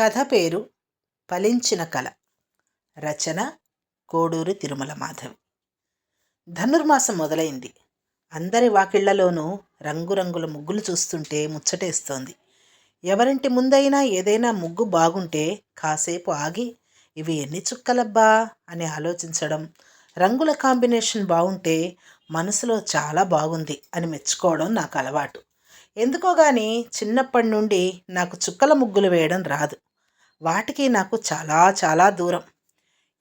కథ పేరు ఫలించిన కళ. రచన కోడూరి తిరుమల మాధవి. ధనుర్మాసం మొదలైంది. అందరి వాకిళ్ళలోనూ రంగురంగుల ముగ్గులు చూస్తుంటే ముచ్చటేస్తోంది. ఎవరింటి ముందైనా ఏదైనా ముగ్గు బాగుంటే కాసేపు ఆగి ఇవి ఎన్ని చుక్కలబ్బా అని ఆలోచించడం రంగుల కాంబినేషన్ బాగుంటే మనసులో చాలా బాగుంది అని మెచ్చుకోవడం నాకు అలవాటు. ఎందుకోగాని చిన్నప్పటి నుండి నాకు చుక్కల ముగ్గులు వేయడం రాదు. వాటికి నాకు చాలా చాలా దూరం.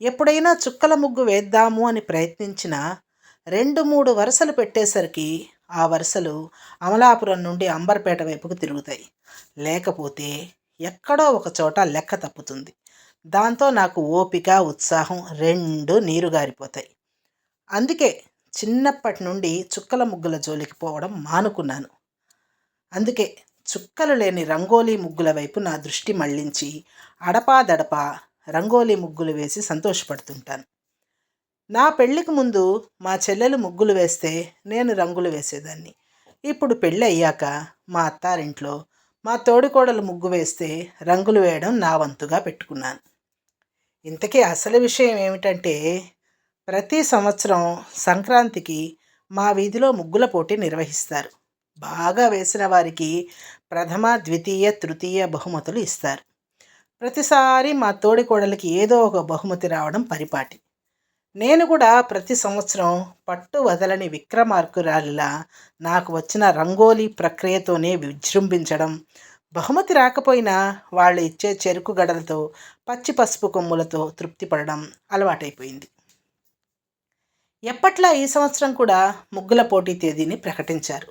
ఎప్పుడైనా చుక్కల ముగ్గు వేద్దాము అని ప్రయత్నించిన రెండు మూడు వరుసలు పెట్టేసరికి ఆ వరుసలు అమలాపురం నుండి అంబర్పేట వైపుకు తిరుగుతాయి. లేకపోతే ఎక్కడో ఒక చోట లెక్క తప్పుతుంది. దాంతో నాకు ఓపిక ఉత్సాహం రెండు నీరు గారిపోతాయి. అందుకే చిన్నప్పటి నుండి చుక్కల ముగ్గుల జోలికి పోవడం మానుకున్నాను. అందుకే చుక్కలు లేని రంగోలీ ముగ్గుల వైపు నా దృష్టి మళ్ళించి అడపాదడపా రంగోలీ ముగ్గులు వేసి సంతోషపడుతుంటాను. నా పెళ్ళికి ముందు మా చెల్లెలు ముగ్గులు వేస్తే నేను రంగులు వేసేదాన్ని. ఇప్పుడు పెళ్ళి అయ్యాక మా అత్తారింట్లో మా తోడికోడలు ముగ్గు వేస్తే రంగులు వేయడం నా వంతుగా పెట్టుకున్నాను. ఇంతకీ అసలు విషయం ఏమిటంటే ప్రతి సంవత్సరం సంక్రాంతికి మా వీధిలో ముగ్గుల పోటీ నిర్వహిస్తారు. బాగా వేసిన వారికి ప్రథమ ద్వితీయ తృతీయ బహుమతులు ఇస్తారు. ప్రతిసారి మా తోడికోడలికి ఏదో ఒక బహుమతి రావడం పరిపాటి. నేను కూడా ప్రతి సంవత్సరం పట్టు వదలని విక్రమార్కురాలిలా నాకు వచ్చిన రంగోలీ ప్రక్రియతోనే విజృంభించడం బహుమతి రాకపోయినా వాళ్ళు ఇచ్చే చెరుకు గడలతో పచ్చి పసుపు కొమ్ములతో తృప్తి పడడం అలవాటైపోయింది. ఎప్పట్లా ఈ సంవత్సరం కూడా ముగ్గుల పోటీ తేదీని ప్రకటించారు.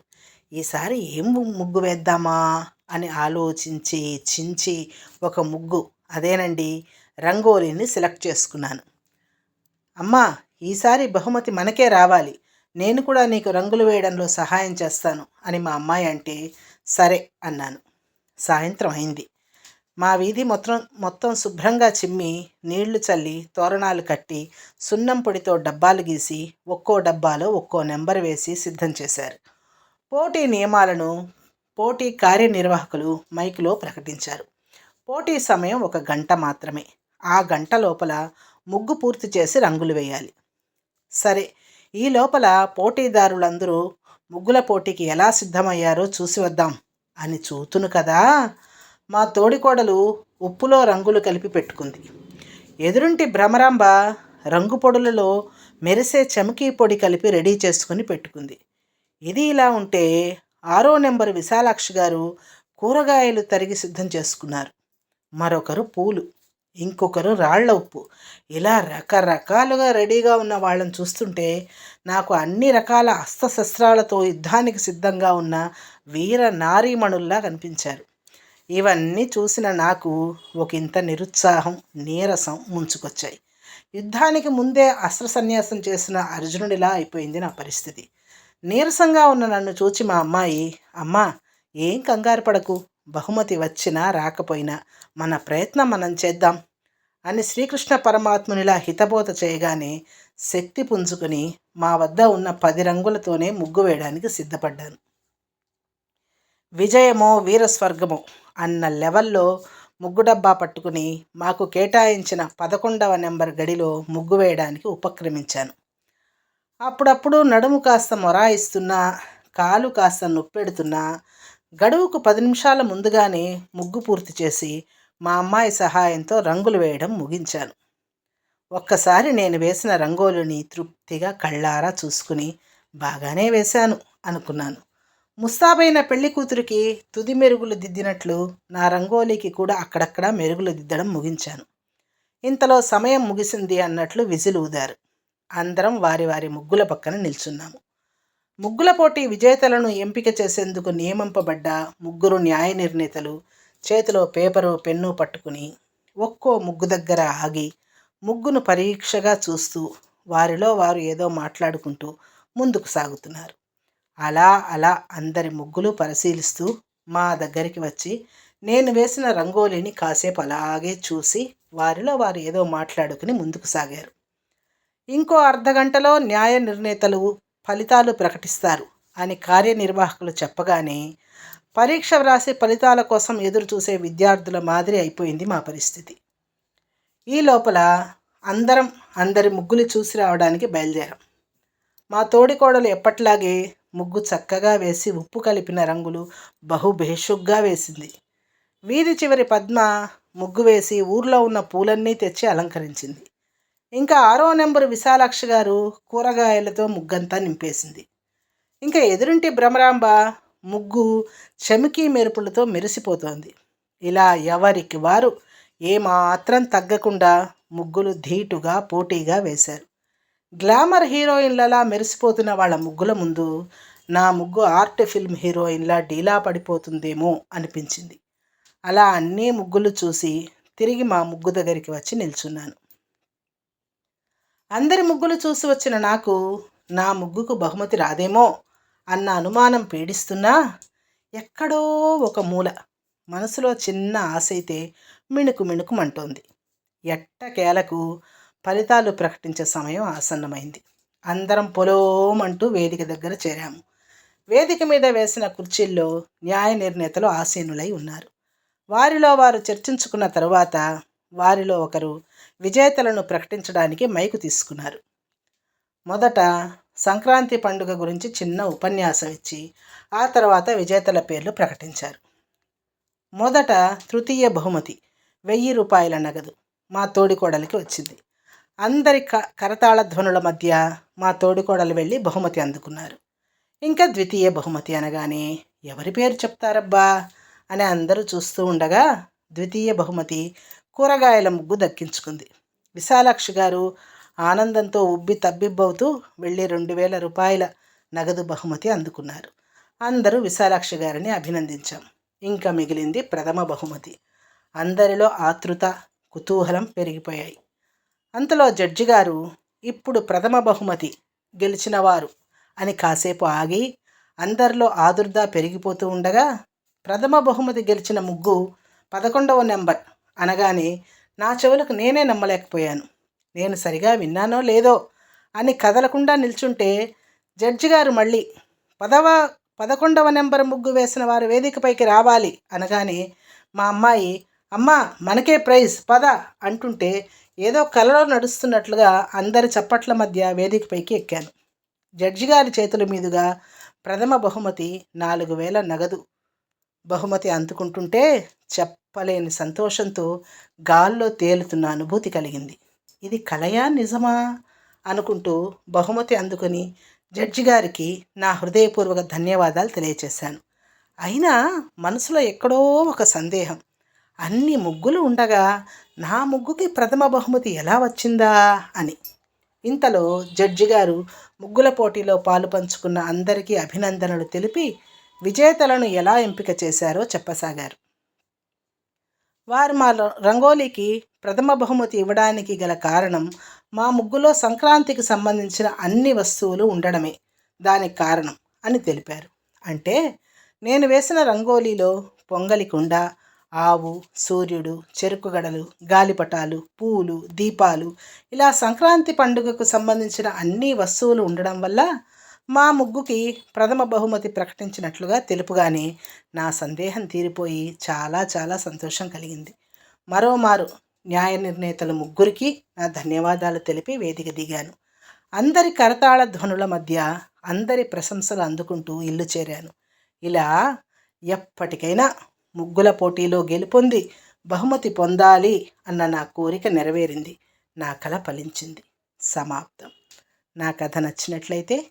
ఈసారి ఏం ముగ్గు వేద్దామా? అని ఆలోచించి చించి ఒక ముగ్గు అదేనండి రంగోలీని సెలెక్ట్ చేసుకున్నాను. అమ్మా ఈసారి బహుమతి మనకే రావాలి. నేను కూడా నీకు రంగులు వేయడంలో సహాయం చేస్తాను అని మా అమ్మాయి అంటే సరే అన్నాను. సాయంత్రం అయింది. మా వీధి మొత్తం మొత్తం శుభ్రంగా చిమ్మి నీళ్ళు చల్లి తోరణాలు కట్టి సున్నం పొడితో డబ్బాలు గీసి ఒక్కో డబ్బాలో ఒక్కో నెంబర్ వేసి సిద్ధం చేశారు. పోటీ నియమాలను పోటీ కార్యనిర్వాహకులు మైక్లో ప్రకటించారు. పోటీ సమయం ఒక గంట మాత్రమే. ఆ గంట లోపల ముగ్గు పూర్తి చేసి రంగులు వేయాలి. సరే ఈ లోపల పోటీదారులందరూ ముగ్గుల పోటీకి ఎలా సిద్ధమయ్యారో చూసి వద్దాం అని చూతును కదా? మా తోడికోడలు ఉప్పులో రంగులు కలిపి పెట్టుకుంది. ఎదురుంటి భ్రమరాంబ రంగు పొడులలో మెరిసే చమకీ పొడి కలిపి రెడీ చేసుకుని పెట్టుకుంది. ఇది ఇలా ఉంటే ఆరో నెంబర్ విశాలాక్షి గారు కూరగాయలు తరిగి సిద్ధం చేసుకున్నారు. మరొకరు పూలు ఇంకొకరు రాళ్ళ ఉప్పు. ఇలా రకరకాలుగా రెడీగా ఉన్న వాళ్ళని చూస్తుంటే నాకు అన్ని రకాల అస్త్రశస్త్రాలతో యుద్ధానికి సిద్ధంగా ఉన్న వీర నారీమణుల్లా కనిపించారు. ఇవన్నీ చూసిన నాకు ఒక ఇంత నిరుత్సాహం నీరసం ముంచుకొచ్చాయి. యుద్ధానికి ముందే అస్త్ర సన్యాసం చేసిన అర్జునుడిలా అయిపోయింది నా పరిస్థితి. నీరసంగా ఉన్న నన్ను చూచి మా అమ్మాయి అమ్మా ఏం కంగారు పడకు బహుమతి వచ్చినా రాకపోయినా మన ప్రయత్నం మనం చేద్దాం అని శ్రీకృష్ణ పరమాత్మునిలా హితబోధ చేయగానే శక్తి పుంజుకుని మా వద్ద ఉన్న పది రంగులతోనే ముగ్గు వేయడానికి సిద్ధపడ్డాను. విజయమో వీరస్వర్గమో అన్న లెవెల్లో ముగ్గు డబ్బా పట్టుకుని మాకు కేటాయించిన పదకొండవ నెంబర్ గడిలో ముగ్గు వేయడానికి ఉపక్రమించాను. అప్పుడప్పుడు నడుము కాస్త మొరాయిస్తున్నా కాలు కాస్త నొప్పెడుతున్నా గడువుకు పది నిమిషాల ముందుగానే ముగ్గు పూర్తి చేసి మా అమ్మాయి సహాయంతో రంగులు వేయడం ముగించాను. ఒక్కసారి నేను వేసిన రంగోలిని తృప్తిగా కళ్ళారా చూసుకుని బాగానే వేశాను అనుకున్నాను. ముస్తాబైన పెళ్ళి కూతురికి తుది మెరుగులు దిద్దినట్లు నా రంగోలీకి కూడా అక్కడక్కడ మెరుగులు దిద్దడం ముగించాను. ఇంతలో సమయం ముగిసింది అన్నట్లు విజిల్ ఊదారు. అందరం వారి వారి ముగ్గుల పక్కన నిల్చున్నాము. ముగ్గుల పోటీ విజేతలను ఎంపిక చేసేందుకు నియమింపబడ్డ ముగ్గురు న్యాయ నిర్ణేతలు చేతిలో పేపరు పెన్ను పట్టుకుని ఒక్కో ముగ్గు దగ్గర ఆగి ముగ్గును పరీక్షగా చూస్తూ వారిలో వారు ఏదో మాట్లాడుకుంటూ ముందుకు సాగుతున్నారు. అలా అలా అందరి ముగ్గులు పరిశీలిస్తూ మా దగ్గరికి వచ్చి నేను వేసిన రంగోలీని కాసేపు అలాగే చూసి వారిలో వారు ఏదో మాట్లాడుకుని ముందుకు సాగారు. ఇంకో అర్ధగంటలో న్యాయ నిర్ణేతలు ఫలితాలు ప్రకటిస్తారు అని కార్యనిర్వాహకులు చెప్పగానే పరీక్ష వ్రాసి ఫలితాల కోసం ఎదురు చూసే విద్యార్థుల మాదిరి అయిపోయింది మా పరిస్థితి. ఈ లోపల అందరం అందరి ముగ్గులు చూసి రావడానికి బయలుదేరాం. మా తోడికోడలు ఎప్పట్లాగే ముగ్గు చక్కగా వేసి ఉప్పు కలిపిన రంగులు బహుభేషుగ్గా వేసింది. వీధి చివరి పద్మ ముగ్గు వేసి ఊర్లో ఉన్న పూలన్నీ తెచ్చి అలంకరించింది. ఇంకా ఆరో నెంబరు విశాలాక్షి గారు కూరగాయలతో ముగ్గంతా నింపేసింది. ఇంకా ఎదురింటి భ్రమరాంబ ముగ్గు చమికీ మెరుపులతో మెరిసిపోతోంది. ఇలా ఎవరికి వారు ఏమాత్రం తగ్గకుండా ముగ్గులు ధీటుగా పోటీగా వేశారు. గ్లామర్ హీరోయిన్లలా మెరిసిపోతున్న వాళ్ళ ముగ్గుల ముందు నా ముగ్గు ఆర్ట్ ఫిల్మ్ హీరోయిన్లా డీలా పడిపోతుందేమో అనిపించింది. అలా అన్నీ ముగ్గులు చూసి తిరిగి మా ముగ్గు దగ్గరికి వచ్చి నిల్చున్నాను. అందరి ముగ్గులు చూసి వచ్చిన నాకు నా ముగ్గుకు బహుమతి రాదేమో అన్న అనుమానం పీడిస్తున్నా ఎక్కడో ఒక మూల మనసులో చిన్న ఆశ అయితే మిణుకు మిణుకుమంటోంది. ఎట్టకేలకు ఫలితాలు ప్రకటించే సమయం ఆసన్నమైంది. అందరం పొలోమంటూ వేదిక దగ్గర చేరాము. వేదిక మీద వేసిన కుర్చీల్లో న్యాయ నిర్ణేతలు ఆసీనులై ఉన్నారు. వారిలో వారు చర్చించుకున్న తరువాత వారిలో ఒకరు విజేతలను ప్రకటించడానికి మైకు తీసుకున్నారు. మొదట సంక్రాంతి పండుగ గురించి చిన్న ఉపన్యాసం ఇచ్చి ఆ తర్వాత విజేతల పేర్లు ప్రకటించారు. మొదట తృతీయ బహుమతి వెయ్యి రూపాయల నగదు మా తోడికోడలికి వచ్చింది. అందరి క కరతాళ ధ్వనుల మధ్య మా తోడికోడలు వెళ్ళి బహుమతి అందుకున్నారు. ఇంకా ద్వితీయ బహుమతి అనగానే ఎవరి పేరు చెప్తారబ్బా? అని అందరూ చూస్తూ ఉండగా ద్వితీయ బహుమతి కూరగాయల ముగ్గు దక్కించుకుంది. విశాలాక్షి గారు ఆనందంతో ఉబ్బి తబ్బిబ్బవుతూ వెళ్ళి రెండు వేల రూపాయల నగదు బహుమతి అందుకున్నారు. అందరూ విశాలాక్షి గారిని అభినందించాం. ఇంకా మిగిలింది ప్రథమ బహుమతి. అందరిలో ఆతృత కుతూహలం పెరిగిపోయాయి. అంతలో జడ్జి గారు ఇప్పుడు ప్రథమ బహుమతి గెలిచినవారు అని కాసేపు ఆగి అందరిలో ఆదుర్దా పెరిగిపోతూ ఉండగా ప్రథమ బహుమతి గెలిచిన ముగ్గు పదకొండవ నెంబర్ అనగానే నా చెవులకు నేనే నమ్మలేకపోయాను. నేను సరిగా విన్నానో లేదో అని కదలకుండా నిల్చుంటే జడ్జి గారు మళ్ళీ పదవ పదకొండవ నెంబర్ ముగ్గు వేసిన వారు వేదికపైకి రావాలి అనగానే మా అమ్మాయి అమ్మ మనకే ప్రైజ్ పద అంటుంటే ఏదో కలలో నడుస్తున్నట్లుగా అందరి చప్పట్ల మధ్య వేదికపైకి ఎక్కాను. జడ్జి గారి చేతుల మీదుగా ప్రథమ బహుమతి నాలుగు వేల నగదు. బహుమతి అందుకుంటుంటే చెప్పలేని సంతోషంతో గాల్లో తేలుతున్న అనుభూతి కలిగింది. ఇది కలయా నిజమా? అనుకుంటూ బహుమతి అందుకొని జడ్జి గారికి నా హృదయపూర్వక ధన్యవాదాలు తెలియచేశాను. అయినా మనసులో ఎక్కడో ఒక సందేహం. అన్ని ముగ్గులు ఉండగా నా ముగ్గుకి ప్రథమ బహుమతి ఎలా వచ్చిందా? అని. ఇంతలో జడ్జి గారు ముగ్గుల పోటీలో పాలు పంచుకున్న అందరికీ అభినందనలు తెలిపి విజేతలను ఎలా ఎంపిక చేశారో చెప్పసాగారు. వారు మా రంగోలీకి ప్రథమ బహుమతి ఇవ్వడానికి గల కారణం మా ముగ్గులో సంక్రాంతికి సంబంధించిన అన్ని వస్తువులు ఉండడమే. దానికి కారణం అని తెలిపారు. అంటే నేను వేసిన రంగోలీలో పొంగలి కుండ ఆవు సూర్యుడు చెరుకుగడలు గాలిపటాలు పూలు దీపాలు ఇలా సంక్రాంతి పండుగకు సంబంధించిన అన్ని వస్తువులు ఉండడం వల్ల మా ముగ్గుకి ప్రథమ బహుమతి ప్రకటించినట్లుగా తెలుపుగానే నా సందేహం తీరిపోయి చాలా చాలా సంతోషం కలిగింది. మరోమారు న్యాయ నిర్ణేతలు ముగ్గురికి నా ధన్యవాదాలు తెలిపి వేదిక దిగాను. అందరి కరతాళ ధ్వనుల మధ్య అందరి ప్రశంసలు అందుకుంటూ ఇల్లు చేరాను. ఇలా ఎప్పటికైనా ముగ్గుల పోటీలో గెలుపొంది బహుమతి పొందాలి అన్న నా కోరిక నెరవేరింది. నా కళ ఫలించింది. సమాప్తం. నా కథ నచ్చినట్లయితే